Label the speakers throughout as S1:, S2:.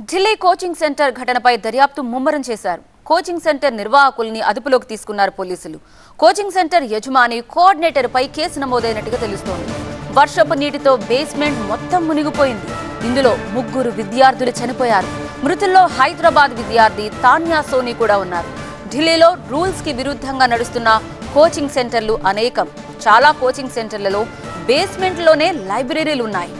S1: Delhi coaching centre ఘటనపై దర్యాప్తు ముమ్మరం చేశారు. కోచింగ్ సెంటర్ నిర్వాహకుల్ని అదుపులోకి తీసుకున్నారు పోలీసులు. కోచింగ్ సెంటర్ యజమాని కోఆర్డినేటర్ పై కేసు నమోదైనట్టుగా తెలుస్తోంది. వర్షపు నీటితో బేస్మెంట్ మొత్తం మునిగిపోయింది. ఇందులో ముగ్గురు విద్యార్థులు చనిపోయారు. మృతుల్లో హైదరాబాద్ విద్యార్థి తాన్యా సోని కూడా ఉన్నారు. ఢిల్లీలో రూల్స్కి విరుద్ధంగా నడుస్తున్న కోచింగ్ సెంటర్లు అనేకం. చాలా కోచింగ్ సెంటర్లలో బేస్మెంట్లోనే లైబ్రరీలు ఉన్నాయి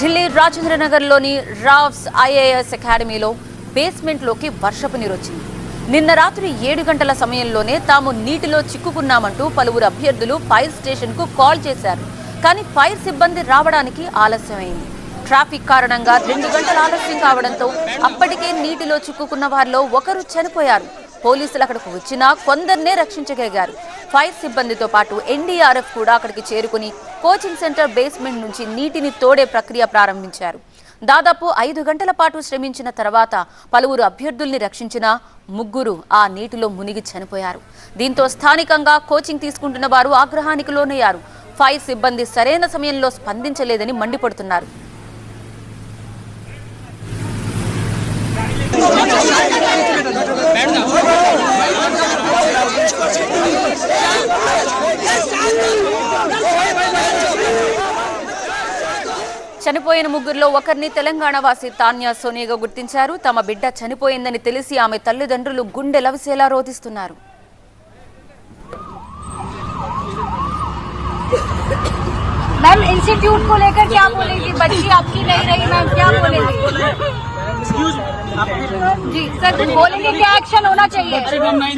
S1: ఢిల్లీ రాజేంద్ర నగర్లోని రావ్స్ ఐఏఎస్ అకాడమీలో బేస్మెంట్లోకి వర్షపు నీరు వచ్చింది నిన్న రాత్రి ఏడు గంటల సమయంలోనే తాము నీటిలో చిక్కుకున్నామంటూ పలువురు అభ్యర్థులు ఫైర్ స్టేషన్కు కాల్ చేశారు. కానీ ఫైర్ సిబ్బంది రావడానికి ఆలస్యమైంది. ట్రాఫిక్ కారణంగా రెండు గంటల ఆలస్యం కావడంతో అప్పటికే నీటిలో చిక్కుకున్న వారిలో ఒకరు చనిపోయారు. పోలీసులు అక్కడికి వచ్చినా కొందరినే రక్షించగలిగారు. ఫైర్ సిబ్బందితో పాటు ఎన్డీఆర్ఎఫ్ కూడా అక్కడికి చేరుకుని కోచింగ్ సెంటర్ బేస్మెంట్ నుంచి నీటిని తోడే ప్రక్రియ ప్రారంభించారు. దాదాపు ఐదు గంటల పాటు శ్రమించిన తర్వాత పలువురు అభ్యర్థుల్ని రక్షించిన ముగ్గురు ఆ నీటిలో మునిగి చనిపోయారు. దీంతో స్థానికంగా కోచింగ్ తీసుకుంటున్న వారు ఆగ్రహానికి లోనయ్యారు. ఫైర్ సిబ్బంది సరైన సమయంలో స్పందించలేదని మండిపడుతున్నారు. చనిపోయిన ముగ్గురులో ఒకరిని తెలంగాణ వాసి తాన్యా సోనియాగా గుర్తించారు తమ బిడ్డ చనిపోయిందని తెలిసి ఆమె తల్లిదండ్రులు గుండె లవిసేలా రోధిస్తున్నారు
S2: मैम इंस्टीट्यूट को लेकर क्या बोलेगी बच्ची आपकी नहीं रही मैम क्या बोलेगी जी सर बोलेंगे क्या एक्शन होना चाहिए?
S3: हैं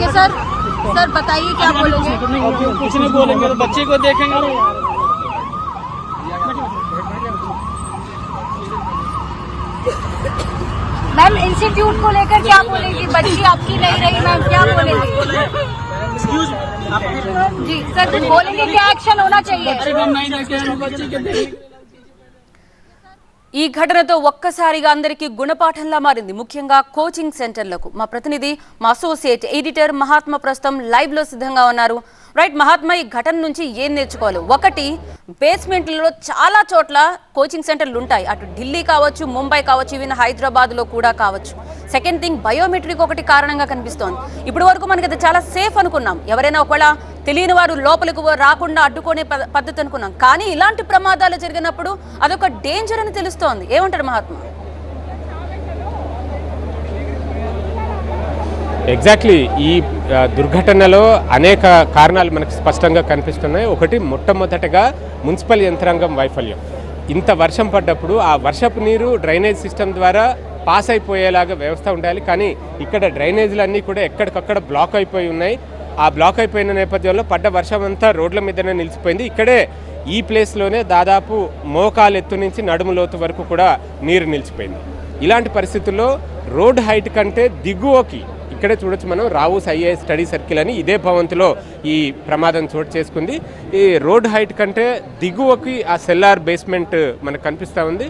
S2: ये सर सर बताइए क्या बोलेंगे?
S3: कुछ नहीं बोलेंगे तो बच्चे को देखेंगे।
S2: मैम इंस्टीट्यूट को लेकर क्या बोलेगी? बच्ची आपकी नहीं रही मैम क्या बोलेगी? जी सर बोलेंगे क्या एक्शन होना चाहिए?
S1: ఈ ఘటనతో ఒక్కసారిగా అందరికీ గుణపాఠంలా మారింది. ముఖ్యంగా కోచింగ్ సెంటర్లకు మా ప్రతినిధి మా అసోసియేట్ ఎడిటర్ మహాత్మా ప్రస్తుతం లైవ్లో సిద్ధంగా ఉన్నారు. రైట్ మహాత్మా ఈ ఘటన నుంచి ఏం నేర్చుకోవాలి? ఒకటి బేస్మెంట్లలో చాలా చోట్ల కోచింగ్ సెంటర్లు ఉంటాయి. అటు ఢిల్లీ కావచ్చు ముంబై కావచ్చు ఈవెన్ హైదరాబాద్లో కూడా కావచ్చు. సెకండ్ థింగ్ బయోమెట్రిక్ ఒకటి కారణంగా కనిపిస్తోంది. ఇప్పటి వరకు మనకి అది చాలా సేఫ్ అనుకున్నాం. ఎవరైనా ఒకవేళ తెలియని వారు లోపలికి రాకుండా అడ్డుకునే ప- పద్ధతి అనుకున్నాం. కానీ ఇలాంటి ప్రమాదాలు జరిగినప్పుడు అదొక డేంజర్ అని తెలుస్తోంది. ఏమంటారు మహాత్మా?
S4: ఎగ్జాక్ట్లీ ఈ దుర్ఘటనలో అనేక కారణాలు మనకు స్పష్టంగా కనిపిస్తున్నాయి. ఒకటి మొట్టమొదటగా మున్సిపల్ యంత్రాంగం వైఫల్యం. ఇంత వర్షం పడ్డప్పుడు ఆ వర్షపు నీరు డ్రైనేజ్ సిస్టమ్ ద్వారా పాస్ అయిపోయేలాగా వ్యవస్థ ఉండాలి. కానీ ఇక్కడ డ్రైనేజీలన్నీ కూడా ఎక్కడికక్కడ బ్లాక్ అయిపోయి ఉన్నాయి. ఆ బ్లాక్ అయిపోయిన నేపథ్యంలో పడ్డ వర్షం అంతా రోడ్ల మీదనే నిలిచిపోయింది. ఇక్కడే ఈ ప్లేస్లోనే దాదాపు మోకాలు ఎత్తు నుంచి నడుము లోతు వరకు కూడా నీరు నిలిచిపోయింది. ఇలాంటి పరిస్థితుల్లో రోడ్ హైట్ కంటే దిగువకి ఇక్కడే చూడొచ్చు మనం రావుస్ ఐఏఎస్ స్టడీ సర్కిల్ అని ఇదే భవంతిలో ఈ ప్రమాదం చోటు చేసుకుంది. ఈ రోడ్ హైట్ కంటే దిగువకి ఆ సెల్లార్ బేస్మెంట్ మనకు కనిపిస్తూ ఉంది.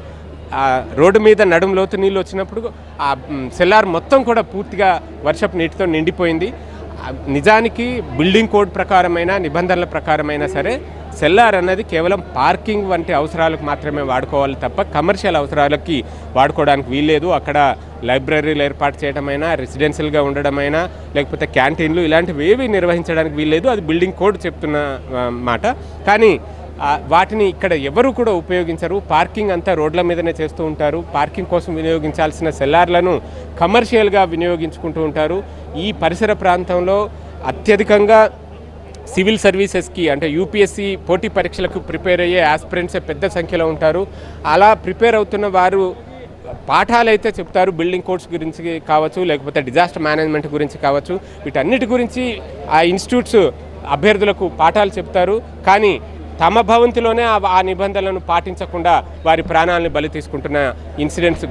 S4: ఆ రోడ్డు మీద నడుము లోతు నీళ్ళు వచ్చినప్పుడు ఆ సెల్లార్ మొత్తం కూడా పూర్తిగా వర్షపు నీటితో నిండిపోయింది. నిజానికి బిల్డింగ్ కోడ్ ప్రకారమైన నిబంధనల ప్రకారమైన సరే సెల్లార్ అన్నది కేవలం పార్కింగ్ వంటి అవసరాలకు మాత్రమే వాడుకోవాలి తప్ప కమర్షియల్ అవసరాలకి వాడుకోవడానికి వీల్లేదు. అక్కడ లైబ్రరీలు ఏర్పాటు చేయడమైనా రెసిడెన్షియల్గా ఉండడమైనా లేకపోతే క్యాంటీన్లు ఇలాంటివి ఏవి నిర్వహించడానికి వీల్లేదు. అది బిల్డింగ్ కోడ్ చెప్తున్న మాట. కానీ వాటిని ఇక్కడ ఎవరు కూడా ఉపయోగించరు. పార్కింగ్ అంతా రోడ్ల మీదనే చేస్తూ ఉంటారు. పార్కింగ్ కోసం వినియోగించాల్సిన సెల్లార్లను కమర్షియల్గా వినియోగించుకుంటూ ఉంటారు. ఈ పరిసర ప్రాంతంలో అత్యధికంగా సివిల్ సర్వీసెస్కి అంటే యూపీఎస్సి పోటీ పరీక్షలకు ప్రిపేర్ అయ్యే ఆస్పిరెంట్సే పెద్ద సంఖ్యలో ఉంటారు. అలా ప్రిపేర్ అవుతున్న వారు పాఠాలు అయితే చెప్తారు. బిల్డింగ్ కోడ్స్ గురించి కావచ్చు లేకపోతే డిజాస్టర్ మేనేజ్మెంట్ గురించి కావచ్చు. వీటన్నిటి గురించి ఆ ఇన్స్టిట్యూట్స్ అభ్యర్థులకు పాఠాలు చెప్తారు. కానీ తమ భవంతిలోనే ఆ నిబంధనలను పాటించకుండా వారి ప్రాణాలను బలి తీసుకుంటున్న ఇన్సిడెంట్స్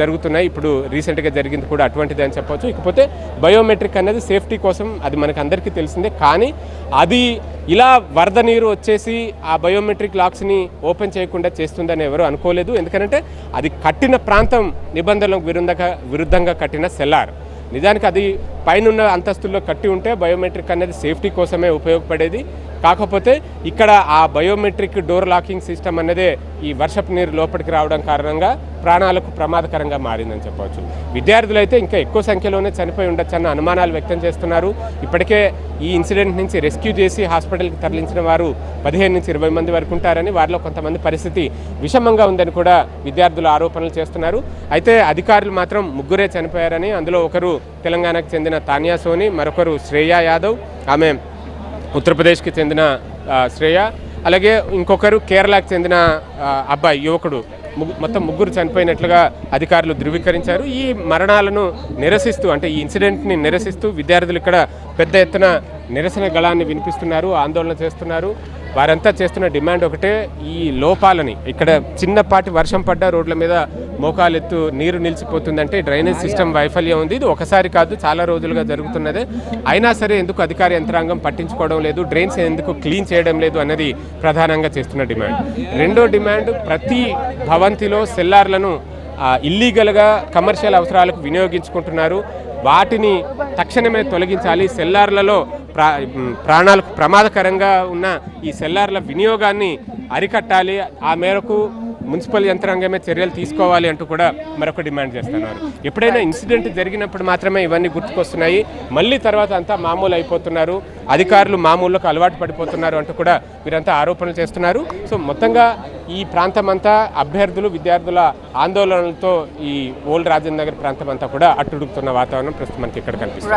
S4: జరుగుతున్నాయి. ఇప్పుడు రీసెంట్గా జరిగింది కూడా అటువంటిది అని చెప్పవచ్చు ఇకపోతే బయోమెట్రిక్ అనేది సేఫ్టీ కోసం అది మనకు అందరికీ తెలిసిందే. కానీ అది ఇలా వరద నీరు వచ్చేసి ఆ బయోమెట్రిక్ లాక్స్ని ఓపెన్ చేయకుండా చేస్తుందని ఎవరు అనుకోలేదు. ఎందుకంటే అది కట్టిన ప్రాంతం నిబంధనలకు విరుద్ధంగా విరుద్ధంగా కట్టిన సెల్లార్. నిజానికి అది పైనున్న అంతస్తుల్లో కట్టి ఉంటే బయోమెట్రిక్ అనేది సేఫ్టీ కోసమే ఉపయోగపడేది. కాకపోతే ఇక్కడ ఆ బయోమెట్రిక్ డోర్ లాకింగ్ సిస్టమ్ అన్నదే ఈ వర్షపు నీరు లోపలికి రావడం కారణంగా ప్రాణాలకు ప్రమాదకరంగా మారిందని చెప్పవచ్చు. విద్యార్థులు అయితే ఇంకా ఎక్కువ సంఖ్యలోనే చనిపోయి ఉండొచ్చన్న అనుమానాలు వ్యక్తం చేస్తున్నారు. ఇప్పటికే ఈ ఇన్సిడెంట్ నుంచి రెస్క్యూ చేసి హాస్పిటల్కి తరలించిన వారు పదిహేను నుంచి ఇరవై మంది వరకు ఉంటారని వారిలో కొంతమంది పరిస్థితి విషమంగా ఉందని కూడా విద్యార్థులు ఆరోపణలు చేస్తున్నారు. అయితే అధికారులు మాత్రం ముగ్గురే చనిపోయారని అందులో ఒకరు తెలంగాణకు చెందిన తానియా సోని మరొకరు శ్రేయా యాదవ్. ఆమె ఉత్తరప్రదేశ్కి చెందిన శ్రేయ. అలాగే ఇంకొకరు కేరళకు చెందిన అబ్బాయి యువకుడు. ముగ్గు- మొత్తం ముగ్గురు చనిపోయినట్లుగా అధికారులు ధృవీకరించారు. ఈ మరణాలను నిరసిస్తూ అంటే ఈ ఇన్సిడెంట్ని నిరసిస్తూ విద్యార్థులు ఇక్కడ పెద్ద ఎత్తున నిరసన గళాన్ని వినిపిస్తున్నారు ఆందోళన చేస్తున్నారు. వారంతా చేస్తున్న డిమాండ్ ఒకటే ఈ లోపాలని. ఇక్కడ చిన్నపాటి వర్షం పడ్డ రోడ్ల మీద మోకాలెత్తు నీరు నిలిచిపోతుందంటే డ్రైనేజ్ సిస్టమ్ వైఫల్యం ఉంది. ఇది ఒకసారి కాదు చాలా రోజులుగా జరుగుతున్నదే. అయినా సరే ఎందుకు అధికార యంత్రాంగం పట్టించుకోవడం లేదు డ్రైన్స్ ఎందుకు క్లీన్ చేయడం లేదు అన్నది ప్రధానంగా చేస్తున్న డిమాండ్. రెండో డిమాండ్ ప్రతి భవంతిలో సెల్లార్లను ఇల్లీగల్గా కమర్షియల్ అవసరాలకు వినియోగించుకుంటున్నారు. వాటిని తక్షణమే తొలగించాలి. సెల్లార్లలో ప్రా ప్రాణాలకు ప్రమాదకరంగా ఉన్న ఈ సెల్లార్ల వినియోగాన్ని అరికట్టాలి. ఆ మేరకు మున్సిపల్ యంత్రాంగమే చర్యలు తీసుకోవాలి అంటూ కూడా మరొక డిమాండ్ చేస్తున్నారు. ఎప్పుడైనా ఇన్సిడెంట్ జరిగినప్పుడు మాత్రమే ఇవన్నీ గుర్తుకొస్తున్నాయి. మళ్ళీ తర్వాత అంతా మామూలు అయిపోతున్నారు. అధికారులు మామూలుకు అలవాటు పడిపోతున్నారు అంటూ కూడా వీరంతా ఆరోపణలు చేస్తున్నారు. సో మొత్తంగా ఈ ప్రాంతం అంతా అభ్యర్థులు విద్యార్థుల ఆందోళనలతో ఈ ఓల్డ్ రాజేంద్ర నగర్ ప్రాంతం అంతా కూడా అట్టుడుగుతున్న వాతావరణం ప్రస్తుతం మనకి ఇక్కడ కనిపిస్తుంది.